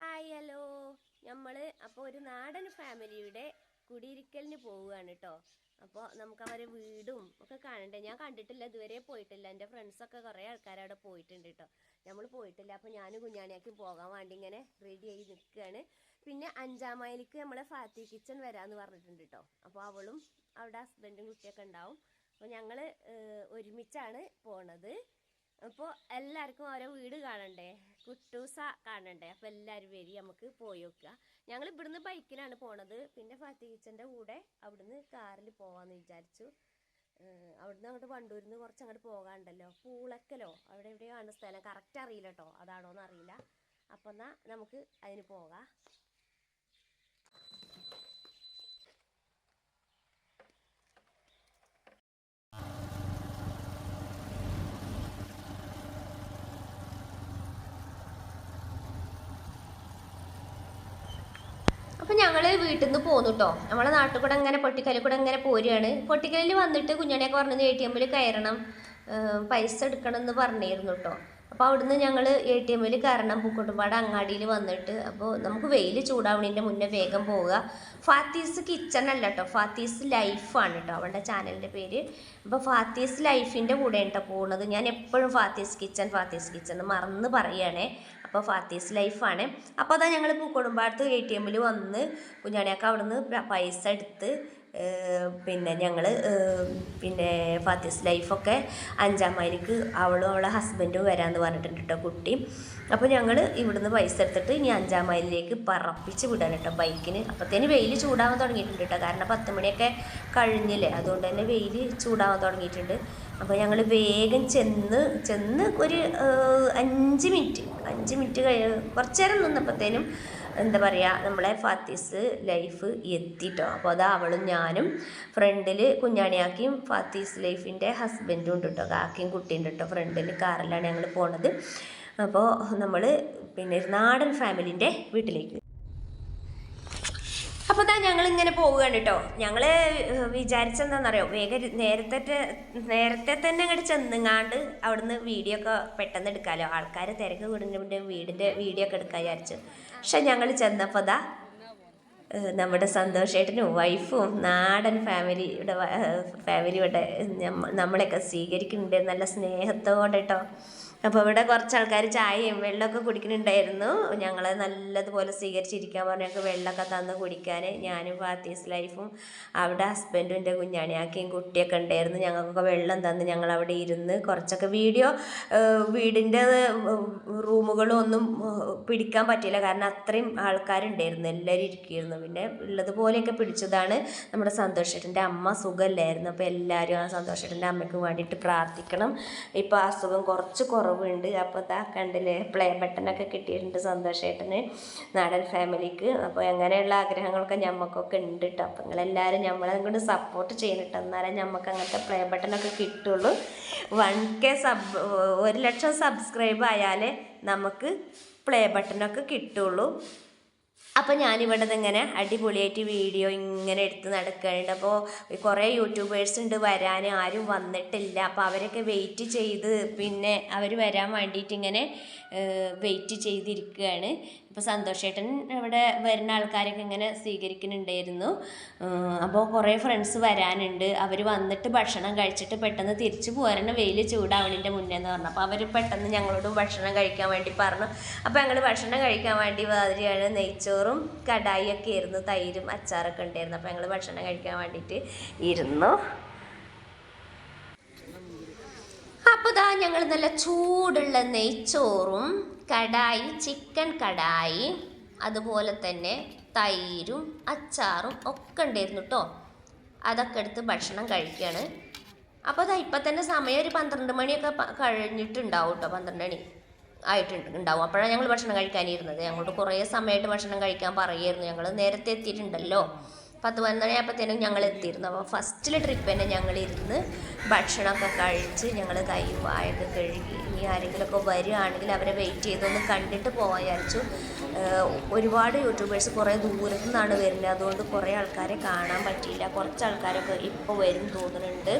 Hi hello. നമ്മൾ അപ്പോൾ ഒരു നാടൻ ഫാമിലിയുടെ കുടിയിരിക്കലിന് പോവുകയാണ് കേട്ടോ അപ്പോൾ നമുക്ക് അവരെ വീടും ഒക്കെ കാണണ്ടേ? ഞാൻ കണ്ടിട്ടില്ല ഇതുവരെ പോയിട്ടില്ല. എന്റെ ഫ്രണ്ട്സൊക്കെ കുറേ ആൾക്കാർ അവിടെ പോയിട്ടുണ്ട് കേട്ടോ നമ്മൾ പോയിട്ടില്ല. അപ്പോൾ ഞാനും കുഞ്ഞാണിയാക്കി പോകാൻ വേണ്ടി ഇങ്ങനെ റെഡി ആയി നിൽക്കുകയാണ്. പിന്നെ അഞ്ചാം മൈലിക്ക് നമ്മളെ ഫാത്തി കിച്ചൺ വരാമെന്ന് പറഞ്ഞിട്ടുണ്ട് കേട്ടോ അപ്പോൾ അവളും അവിടെ ഹസ്ബൻഡും കുട്ടിയൊക്കെ ഉണ്ടാവും. അപ്പോൾ ഞങ്ങൾ ഒരുമിച്ചാണ് പോണത്. അപ്പോൾ എല്ലാവർക്കും ഓരോ വീട് കാണണ്ടേ? കുട്ടൂസ കാണണ്ടേ? അപ്പോൾ എല്ലാവരും വരി നമുക്ക് പോയി നോക്കുക. ഞങ്ങൾ ഇവിടുന്ന് ബൈക്കിലാണ് പോണത്. പിന്നെ ഫാത്തി കിച്ചന്റെ കൂടെ അവിടുന്ന് കാറിൽ പോവാന്ന് വിചാരിച്ചു. അവിടുന്ന് അങ്ങോട്ട് വണ്ടൂരിൽ നിന്ന് കുറച്ച് അങ്ങോട്ട് പോകാണ്ടല്ലോ പൂളക്കലോ? അവിടെ എവിടെയാണ് സ്ഥലം? കറക്റ്റ് അറിയില്ല കേട്ടോ അതാണോ എന്ന് അറിയില്ല. അപ്പം നമുക്ക് അതിന് പോകാം. അപ്പം ഞങ്ങൾ വീട്ടിൽ നിന്ന് പോന്നു കേട്ടോ നമ്മളെ നാട്ടിൽ കൂടെ അങ്ങനെ പൊട്ടിക്കലിൽ കൂടെ അങ്ങനെ പോരുകയാണ്. പൊട്ടിക്കലിൽ വന്നിട്ട് കുഞ്ഞാണിയൊക്കെ പറഞ്ഞത് എ ടി എമ്മിൽ കയറണം. പൈസ എടുക്കണം എന്ന് പറഞ്ഞിരുന്നു കേട്ടോ അപ്പോൾ അവിടുന്ന് ഞങ്ങൾ എ ടി എമ്മിൽ കയറണം. പൂക്കുട്ടുപാട് അങ്ങാടിയിൽ വന്നിട്ട് അപ്പോൾ നമുക്ക് വെയിൽ ചൂടാവണതിന്റെ മുന്നേ വേഗം പോവുക. ഫാത്തീസ് കിച്ചൺ അല്ല കേട്ടോ ഫാത്തീസ് ലൈഫാണ് കേട്ടോ അവളുടെ ചാനലിന്റെ പേര്. അപ്പോൾ ഫാത്തീസ് ലൈഫിന്റെ കൂടെ കേട്ടോ പോകുന്നത് ഞാൻ എപ്പോഴും ഫാത്തീസ് കിച്ചൺ ഫാത്തീസ് കിച്ചൺ മറന്ന് പറയുകയാണേ അപ്പോൾ ഫാത്തീസ് ലൈഫാണ്. അപ്പോൾ അതാ ഞങ്ങൾ പൂക്കോടുമ്പാടത്ത് എ ടി എമ്മിൽ വന്ന് കുഞ്ഞാണിയൊക്കെ അവിടെ നിന്ന് പൈസ എടുത്ത് പിന്നെ ഞങ്ങൾ പിന്നെ ഫാത്തിസ് ലൈഫൊക്കെ അഞ്ചാം മൈലിക്ക് അവളും അവളെ ഹസ്ബൻഡും വരാമെന്ന് പറഞ്ഞിട്ടുണ്ട് കേട്ടോ. കുട്ടി അപ്പോൾ ഞങ്ങൾ ഇവിടുന്ന് പൈസ എടുത്തിട്ട് ഇനി അഞ്ചാം മൈലിലേക്ക് പറപ്പിച്ച് വിടാൻ കേട്ടോ ബൈക്കിന്. അപ്പോഴത്തേന് വെയിൽ ചൂടാവാൻ തുടങ്ങിയിട്ടുണ്ട് കേട്ടോ കാരണം പത്ത് മണിയൊക്കെ കഴിഞ്ഞില്ലേ. അതുകൊണ്ട് തന്നെ വെയിൽ ചൂടാവാൻ തുടങ്ങിയിട്ടുണ്ട്. അപ്പോൾ ഞങ്ങൾ വേഗം ചെന്ന് ചെന്ന് ഒരു അഞ്ച് മിനിറ്റ് അഞ്ച് മിനിറ്റ് കഴി കുറച്ച് നേരം നിന്നപ്പോഴത്തേനും എന്താ പറയുക നമ്മളെ ഫാത്തിസ് ലൈഫ് എത്തിട്ടോ. അപ്പോൾ അതാ അവളും ഞാനും ഫ്രണ്ടിൽ കുഞ്ഞാണിയാക്കിയും ഫാത്തിസ് ലൈഫിന്റെ ഹസ്ബൻഡും ഉണ്ട് കേട്ടോ കാക്കിയും കുട്ടിയും ഉണ്ട് കേട്ടോ ഫ്രണ്ടിൽ കാറിലാണ് ഞങ്ങൾ പോണത്. അപ്പോൾ നമ്മൾ പിന്നെ നാടൻ ഫാമിലിന്റെ വീട്ടിലേക്ക് അപ്പോൾ താ ഞങ്ങൾ ഇങ്ങനെ പോവുകയാണ് കേട്ടോ ഞങ്ങൾ വിചാരിച്ചെന്താണെന്നറിയോ വേഗം നേരത്തെ നേരത്തെ തന്നെ അങ്ങോട്ട് ചെന്നുങ്ങാണ്ട് അവിടുന്ന് വീഡിയോ ഒക്കെ പെട്ടെന്ന് എടുക്കാലോ. ആൾക്കാര് തിരക്ക് വീടിന്റെ വീടിന്റെ വീഡിയോ ഒക്കെ എടുക്കാൻ വിചാരിച്ചു. പക്ഷെ ഞങ്ങൾ ചെന്നപ്പോൾ താ നമ്മുടെ സന്തോഷേട്ടനും വൈഫും നാടൻ ഫാമിലിയുടെ ഫാമിലിയുടെ നമ്മളെയൊക്കെ സ്വീകരിക്കുന്നുണ്ട്. നല്ല സ്നേഹത്തോടെ കേട്ടോ അപ്പോൾ ഇവിടെ കുറച്ച് ആൾക്കാർ ചായയും വെള്ളമൊക്കെ കുടിക്കുന്നുണ്ടായിരുന്നു. ഞങ്ങളെ നല്ലതുപോലെ സ്വീകരിച്ചിരിക്കാൻ പറഞ്ഞു. ഞങ്ങൾക്ക് വെള്ളമൊക്കെ തന്ന് കുടിക്കാൻ ഞാനും ഫാത്തീസ് ലൈഫും അവിടെ ഹസ്ബൻഡും എന്റെ കുഞ്ഞാണിയാക്കിയും കുട്ടിയൊക്കെ ഉണ്ടായിരുന്നു. ഞങ്ങൾക്കൊക്കെ വെള്ളം തന്ന് ഞങ്ങൾ അവിടെ ഇരുന്ന് കുറച്ചൊക്കെ വീഡിയോ വീടിന്റെ റൂമുകളും ഒന്നും പിടിക്കാൻ പറ്റിയില്ല. കാരണം അത്രയും ആൾക്കാരുണ്ടായിരുന്നു. എല്ലാവരും ഇരിക്കുകയായിരുന്നു പിന്നെ ഉള്ളതുപോലെയൊക്കെ പിടിച്ചതാണ് നമ്മുടെ സന്തോഷേട്ടന്റെ അമ്മ സുഖമില്ലായിരുന്നു. അപ്പോൾ എല്ലാവരും ആ സന്തോഷേട്ടന്റെ അമ്മയ്ക്ക് വേണ്ടിയിട്ട് പ്രാർത്ഥിക്കണം. ഇപ്പോൾ അസുഖം കുറച്ച് കുറവുണ്ട് അപ്പോൾ താ കണ്ടില്ലേ പ്ലേ ബട്ടനൊക്കെ കിട്ടിയിട്ടുണ്ട് സന്തോഷേട്ടന് നാടൻ ഫാമിലിക്ക് അപ്പോൾ അങ്ങനെയുള്ള ആഗ്രഹങ്ങളൊക്കെ ഞമ്മക്കൊക്കെ ഉണ്ട് കേട്ടോ അപ്പോൾ നിങ്ങളെല്ലാവരും നമ്മളെ കൊണ്ട് സപ്പോർട്ട് ചെയ്യണിട്ട് എന്നാലേ ഞമ്മക്ക് അങ്ങനത്തെ പ്ലേ ബട്ടനൊക്കെ കിട്ടുള്ളൂ. വൺ കെ സബ് ഒരു ലക്ഷം സബ്സ്ക്രൈബ് ആയാലേ നമുക്ക് പ്ലേ ബട്ടനൊക്കെ കിട്ടുള്ളൂ. അപ്പോൾ ഞാനിവിടെ ഇങ്ങനെ അടിപൊളിയായിട്ട് വീഡിയോ ഇങ്ങനെ എടുത്ത് നടക്കുന്നുണ്ട് അപ്പോൾ കുറേ യൂട്യൂബേഴ്സ് ഉണ്ട് വരാൻ ആരും വന്നിട്ടില്ല. അപ്പോൾ അവരൊക്കെ വെയിറ്റ് ചെയ്ത് പിന്നെ അവർ വരാൻ വേണ്ടിയിട്ട് ഇങ്ങനെ വെയിറ്റ് ചെയ്തിരിക്കുകയാണ് ഇപ്പോൾ സന്തോഷേട്ടൻ ഇവിടെ വരുന്ന ആൾക്കാരൊക്കെ ഇങ്ങനെ സ്വീകരിക്കുന്നുണ്ടായിരുന്നു. അപ്പോൾ കുറേ ഫ്രണ്ട്സ് വരാനുണ്ട്. അവർ വന്നിട്ട് ഭക്ഷണം കഴിച്ചിട്ട് പെട്ടെന്ന് തിരിച്ചു പോരണം വെയിൽ ചൂടാവണിന്റെ മുന്നേ എന്ന് പറഞ്ഞു അപ്പോൾ അവർ പെട്ടെന്ന് ഞങ്ങളോട് ഭക്ഷണം കഴിക്കാൻ വേണ്ടി പറഞ്ഞു. അപ്പോൾ ഞങ്ങൾ ഭക്ഷണം കഴിക്കാൻ വേണ്ടി മാതിരിയാണ് നെയ്ച്ചോറും കടായിയൊക്കെ ആയിരുന്നു തൈരും അച്ചാറൊക്കെ ഉണ്ടായിരുന്നു. അപ്പോൾ ഞങ്ങൾ ഭക്ഷണം കഴിക്കാൻ വേണ്ടിയിട്ട് ഇരുന്നു. അപ്പോൾ ഇതാ ഞങ്ങൾ നല്ല ചൂടുള്ള നെയ്ച്ചോറും കടായി ചിക്കൻ കടായി അതുപോലെ തന്നെ തൈരും അച്ചാറും ഒക്കെ ഉണ്ടായിരുന്നു കേട്ടോ അതൊക്കെ എടുത്ത് ഭക്ഷണം കഴിക്കുകയാണ് അപ്പോൾ അതാ ഇപ്പം തന്നെ സമയം ഒരു പന്ത്രണ്ട് മണിയൊക്കെ കഴിഞ്ഞിട്ടുണ്ടാവും കേട്ടോ പന്ത്രണ്ട് മണി. ആയിട്ടുണ്ട് ഉണ്ടാവും അപ്പോഴാണ് ഞങ്ങൾ ഭക്ഷണം കഴിക്കാനിരുന്നത്. ഞങ്ങളോട് കുറേ സമയമായിട്ട് ഭക്ഷണം കഴിക്കാൻ പറയുമായിരുന്നു. ഞങ്ങൾ നേരത്തെ എത്തിയിട്ടുണ്ടല്ലോ. പത്ത് പതിനൊന്നര ആയപ്പോഴത്തേനും ഞങ്ങൾ എത്തിയിരുന്നു. അപ്പോൾ ഫസ്റ്റിലെ ട്രിപ്പ് തന്നെ ഞങ്ങൾ ഇരുന്ന് ഭക്ഷണമൊക്കെ കഴിച്ച് ഞങ്ങൾ കൈ വായൊക്കെ കഴുകി ഇനി ആരെങ്കിലുമൊക്കെ വരികയാണെങ്കിൽ അവരെ വെയിറ്റ് ചെയ്തൊന്ന് കണ്ടിട്ട് പോകാൻ വിചാരിച്ചു. ഒരുപാട് യൂട്യൂബേഴ്സ് കുറേ ദൂരത്തു നിന്നാണ് വരുന്നത്. അതുകൊണ്ട് കുറേ ആൾക്കാരെ കാണാൻ പറ്റിയില്ല. കുറച്ച് ആൾക്കാരൊക്കെ ഇപ്പോൾ വരും തോന്നുന്നുണ്ട്.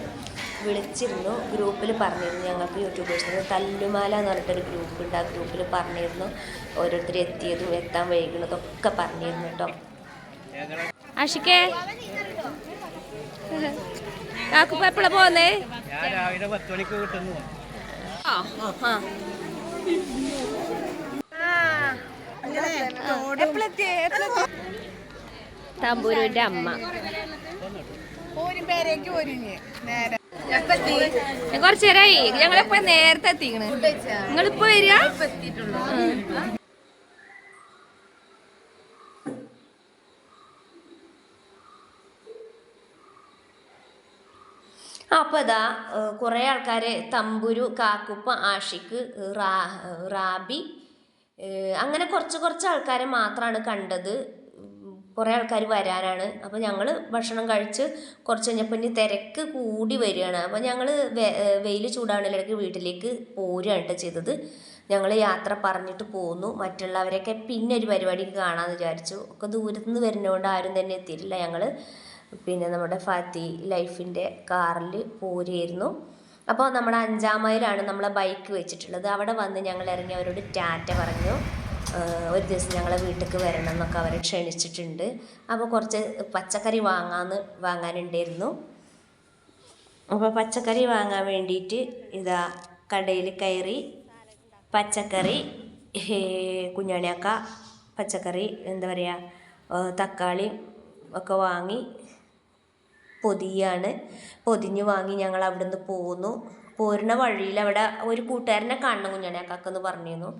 വിളിച്ചിരുന്നു. ഗ്രൂപ്പിൽ പറഞ്ഞിരുന്നു ഞങ്ങൾക്ക് യൂട്യൂബേഴ്സിന് തല്ലുമാല എന്ന് പറഞ്ഞിട്ടൊരു ഗ്രൂപ്പ് ഉണ്ട് ആ ഗ്രൂപ്പിൽ പറഞ്ഞിരുന്നു ഓരോരുത്തർ എത്തിയതും എത്താൻ വൈകുന്നതൊക്കെ പറഞ്ഞിരുന്നു കേട്ടോ. ആഷിക്കേ. കാക്കുപ്പ എപ്പോഴാ പോന്നേ? രാവിലെ പത്ത് മണിക്ക് കിട്ടുന്നു തമ്പൂരിന്റെ അമ്മ. പേരേക്ക് ഒരുങ്ങി നേരെ. കുറച്ചു നേരമായി ഞങ്ങളിപ്പോ നേരത്തെ എത്തിക്കണ്. നിങ്ങളിപ്പോ വരിക? അപ്പോൾ ഇതാ കുറേ ആൾക്കാർ തമ്പുരു കാക്കുപ്പ ആഷിക്ക് റാബി അങ്ങനെ കുറച്ച് കുറച്ച് ആൾക്കാരെ മാത്രമാണ് കണ്ടത്. കുറേ ആൾക്കാർ വരാനാണ്. അപ്പോൾ ഞങ്ങൾ ഭക്ഷണം കഴിച്ച് കുറച്ച് കഴിഞ്ഞപ്പോൾ ഇനി തിരക്ക് കൂടി വരികയാണ്. അപ്പോൾ ഞങ്ങൾ വെയിൽ ചൂടാവണിലേക്ക് വീട്ടിലേക്ക് പോരുകയാണ് ചെയ്തത്. ഞങ്ങൾ യാത്ര പറഞ്ഞിട്ട് പോന്നു. മറ്റുള്ളവരെയൊക്കെ പിന്നെ ഒരു പരിപാടി കാണാമെന്ന് വിചാരിച്ചു. ഒക്കെ ദൂരത്തു നിന്ന് വരുന്നതുകൊണ്ട് ആരും തന്നെ എത്തിയിട്ടില്ല ഞങ്ങൾ പിന്നെ നമ്മുടെ ഫാത്തി ലൈഫിന്റെ കാറിൽ പോരുമായിരുന്നു അപ്പോൾ നമ്മുടെ അഞ്ചാം മൈലാണ് നമ്മളെ ബൈക്ക് വെച്ചിട്ടുള്ളത്. അവിടെ വന്ന് ഞങ്ങൾ ഇറങ്ങി അവരോട് ടാറ്റ പറഞ്ഞു. ഒരു ദിവസം ഞങ്ങളെ വീട്ടിലേക്ക് വരണം എന്നൊക്കെ അവരെ ക്ഷണിച്ചിട്ടുണ്ട്. അപ്പോൾ കുറച്ച് പച്ചക്കറി വാങ്ങാന്ന് വാങ്ങാനുണ്ടായിരുന്നു. അപ്പോൾ പച്ചക്കറി വാങ്ങാൻ വേണ്ടിയിട്ട് ഇതാ കടയിൽ കയറി പച്ചക്കറി കുഞ്ഞാണിയാക്ക പച്ചക്കറി എന്താ പറയുക തക്കാളി ഒക്കെ വാങ്ങി പൊതിയാണ്. പൊതിഞ്ഞ് വാങ്ങി ഞങ്ങൾ അവിടെ നിന്ന് പോന്നു. പോരുന്ന വഴിയിൽ അവിടെ ഒരു കൂട്ടുകാരനെ കാണണം കുഞ്ഞാണിയാക്കാക്കെന്ന് പറഞ്ഞിരുന്നു.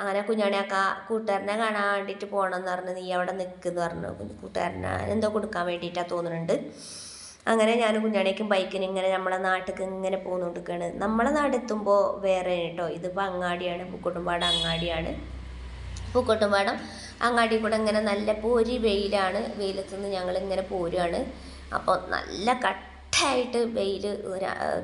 അങ്ങനെ കുഞ്ഞാണിയാക്ക കൂട്ടുകാരനെ കാണാൻ വേണ്ടിയിട്ട് പോകണമെന്ന് പറഞ്ഞു നീ അവിടെ നിൽക്കുന്നു പറഞ്ഞു. കൂട്ടുകാരനെ എന്തോ കൊടുക്കാൻ വേണ്ടിയിട്ടാണ് തോന്നുന്നുണ്ട്. അങ്ങനെ ഞാൻ കുഞ്ഞാണിക്കും ബൈക്കിന് ഇങ്ങനെ നമ്മളെ നാട്ടിലേക്ക് ഇങ്ങനെ പോകുന്നുകൊണ്ടിരിക്കുകയാണ് നമ്മളെ നാടെത്തുമ്പോൾ വേറെ കേട്ടോ ഇതിപ്പോൾ അങ്ങാടിയാണ് പൂക്കോട്ടുംപാട് അങ്ങാടിയാണ്. പൂക്കോട്ടുംപാടം അങ്ങാടി കൂടെ ഇങ്ങനെ നല്ല പൊരി വെയിലാണ്. വെയിലത്തുനിന്ന് ഞങ്ങൾ ഇങ്ങനെ പോരുകയാണ് അപ്പോൾ നല്ല കട്ടായിട്ട് വെയിൽ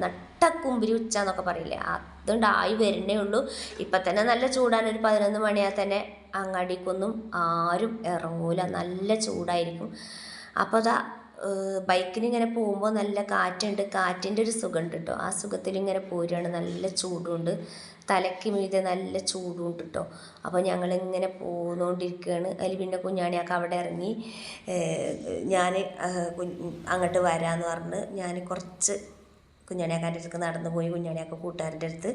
നട്ടക്കുമ്പിരി ഉച്ച എന്നൊക്കെ പറയില്ലേ? അതുകൊണ്ട് ആയി വരുന്നേ ഉള്ളൂ. ഇപ്പം തന്നെ നല്ല ചൂടാണ്. ഒരു പതിനൊന്ന് മണിയാൽ തന്നെ അങ്ങാടിക്കൊന്നും ആരും ഇറങ്ങൂല. നല്ല ചൂടായിരിക്കും. അപ്പോൾ അതാ ബൈക്കിന് ഇങ്ങനെ പോകുമ്പോൾ നല്ല കാറ്റുണ്ട്. കാറ്റിന്റെ ഒരു സുഖമുണ്ട് കേട്ടോ ആ സുഖത്തിൽ ഇങ്ങനെ പോരുകയാണ് നല്ല ചൂടുണ്ട്. തലയ്ക്ക് മീതെ നല്ല ചൂടുണ്ട് കേട്ടോ അപ്പോൾ ഞങ്ങളിങ്ങനെ പോന്നുകൊണ്ടിരിക്കുകയാണ് അതിൽ പിന്നെ കുഞ്ഞാണിയൊക്കെ അവിടെ ഇറങ്ങി ഞാൻ അങ്ങോട്ട് വരാമെന്ന് പറഞ്ഞ് ഞാൻ കുറച്ച് കുഞ്ഞാണിയാക്കാന്റെ അടുത്ത് നടന്നു പോയി കുഞ്ഞാണിയാക്ക കൂട്ടുകാരന്റെ അടുത്ത്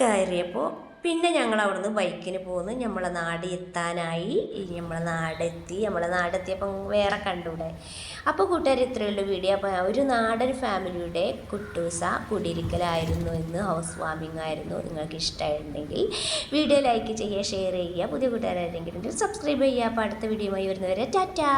കയറിയപ്പോൾ പിന്നെ ഞങ്ങൾ അവിടുന്ന് ബൈക്കിന് പോന്ന് നമ്മളെ നാട് എത്താനായി. നമ്മളെ നാടെത്തി നമ്മളെ നാടെത്തിയപ്പം വേറെ കണ്ടൂടെ. അപ്പോൾ കൂട്ടുകാർ ഇത്രയുള്ള വീഡിയോ. അപ്പോൾ ഒരു നാടൻ ഫാമിലിയുടെ കുട്ടൂസ കുടിയിരിക്കലായിരുന്നു ഇന്ന് ഹൗസ് വാമിംഗ് ആയിരുന്നു നിങ്ങൾക്ക് ഇഷ്ടമായിട്ടുണ്ടെങ്കിൽ. വീഡിയോ ലൈക്ക് ചെയ്യുക ഷെയർ ചെയ്യുക. പുതിയ കൂട്ടുകാരായിരുന്നെങ്കിൽ സബ്സ്ക്രൈബ് ചെയ്യുക. അപ്പോൾ അടുത്ത വീഡിയോയുമായി വരുന്നവരെ ടാറ്റാ.